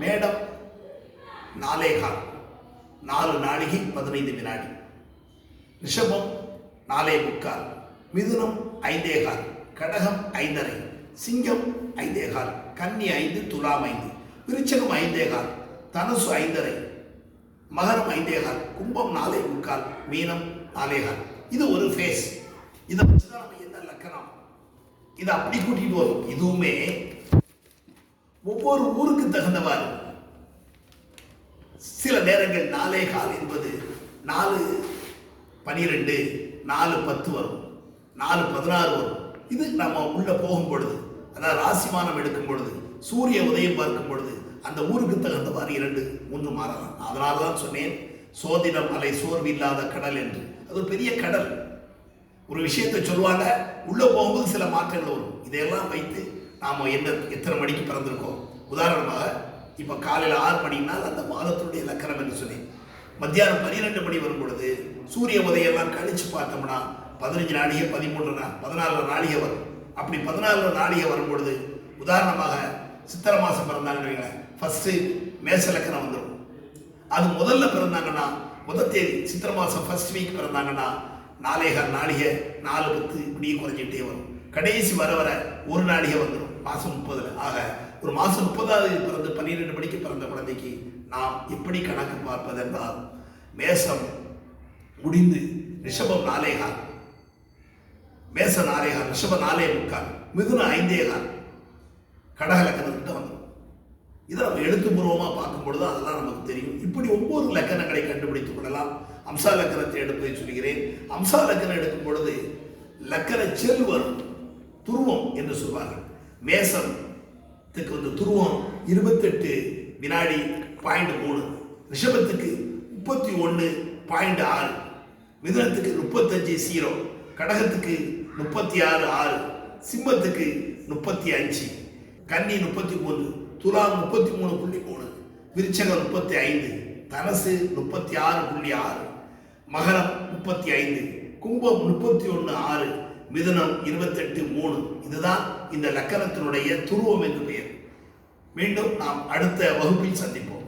Madam நாலேகால் நாலு நாழிகை பதினைந்து வினாடி. ரிஷபம் நாலே முக்கால். மிதுனம் ஐந்தேகால் கடகம் ஐந்தரை. சிங்கம் ஐந்தேகால் கன்னி ஐந்து. துலாம் ஐந்து. விருச்சகம் ஐந்தேகால் தனசு தனுசு ஐந்தரை. மகரம் ஐந்தேகால் கும்பம் நாலே முக்கால். மீனம் நாலேகால் இது ஒரு ஃபேஸ் இதை வச்சு தான் நம்ம என்ன லக்கணம்? இதை அப்படி கூட்டிகிட்டு வரும். இதுவுமே ஒவ்வொரு ஊருக்கு தகுந்தவாறு. சில நேரங்கள் நாலே கால் என்பது நாலு பனிரெண்டு நாலு பத்து வரும். நாலு பதினாறு வரும். இது நம்ம உள்ள போகும் பொழுது அதாவது ராசிமானம் எடுக்கும் பொழுது சூரிய உதயம் பார்க்கும் பொழுது அந்த ஊருக்கு தகுந்தவாறு இரண்டு மூன்று மாறலாம். அதனால தான் சொன்னேன் சோதிடம் அலை சோர்வு இல்லாத கடல் என்று. அது ஒரு பெரிய கடல். ஒரு விஷயத்தை சொல்லுவாங்க உள்ள போகும்போது சில மாற்றங்கள் வரும். இதையெல்லாம் வைத்து நாம் என்ன எத்தனை மணிக்கு பிறந்திருக்கோம்? உதாரணமாக இப்போ காலையில் ஆறு மணினால் அந்த மாதத்தினுடைய லக்கணம் என்று சொன்னேன் மத்தியானம் பன்னிரெண்டு மணி வரும் பொழுது சூரிய உதயெல்லாம் கழித்து பார்த்தோம்னா பதினஞ்சு நாளிகை பதிமூன்று நாள் பதினாலு நாளிகை வரும். அப்படி பதினாலு நாளிகை வரும் பொழுது உதாரணமாக சித்திரை மாதம் பிறந்தாங்கன்னு ஃபஸ்ட்டு மேச லக்கணம் வந்துடும் அது முதல்ல பிறந்தாங்கன்னா முதல் தேதி சித்திரை மாதம் ஃபர்ஸ்ட் வீக் பிறந்தாங்கன்னா நாலேகால் நாளிகை நாலு பத்து இப்படியே குறைஞ்சிட்டே வரும். கடைசி வர வர ஒரு நாளிகை வந்துடும் மாதம் முப்பதில். ஆக ஒரு மாதம் முப்பதாவது பிறந்து பன்னிரெண்டு மணிக்கு பிறந்த குழந்தைக்கு நாம் எப்படி கணக்கு பார்ப்பதென்றால் மேசம் முடிந்து ரிஷபம் நாலேகால் மேச நாலேகால் ரிஷப நாலே முக்கால். மிதுன ஐந்தேகால் கடக லக்கணத்துக்கிட்ட வந்துடும் இதை நம்ம எழுத்துப்பூர்வமாக பார்க்கும் பொழுது அதெல்லாம் நமக்கு தெரியும். இப்படி ஒவ்வொரு லக்கணங்களை கண்டுபிடித்துக் கொள்ளலாம். அம்சா லக்கணத்தை எடுப்பதை சொல்கிறேன். அம்சா லக்கணம் எடுக்கும் பொழுது லக்கண செல் வரும் துருவம் என்று சொல்வார்கள். மேசத்துக்கு வந்து துருவம் இருபத்தெட்டு வினாடி பாயிண்ட் மூணு. ரிஷபத்துக்கு முப்பத்தி ஒன்று பாயிண்ட் ஆறு. மிதுனத்துக்கு முப்பத்தஞ்சு சீரோ கடகத்துக்கு முப்பத்தி ஆறு ஆறு. சிம்மத்துக்கு முப்பத்தி அஞ்சு. கன்னி முப்பத்தி மூணு துலாம் முப்பத்தி மூணு புள்ளி மூணு. விருச்சகம் முப்பத்தி ஐந்து. தனசு முப்பத்தி ஆறு புள்ளி ஆறு. மகரம் முப்பத்தி ஐந்து. கும்பம் முப்பத்தி ஒன்று ஆறு. மிதுனம் இருபத்தெட்டு மூணு. இதுதான் இந்த லக்கணத்தினுடைய துருவம் என்று பெயர். மீண்டும் நாம் அடுத்த வகுப்பில் சந்திப்போம்.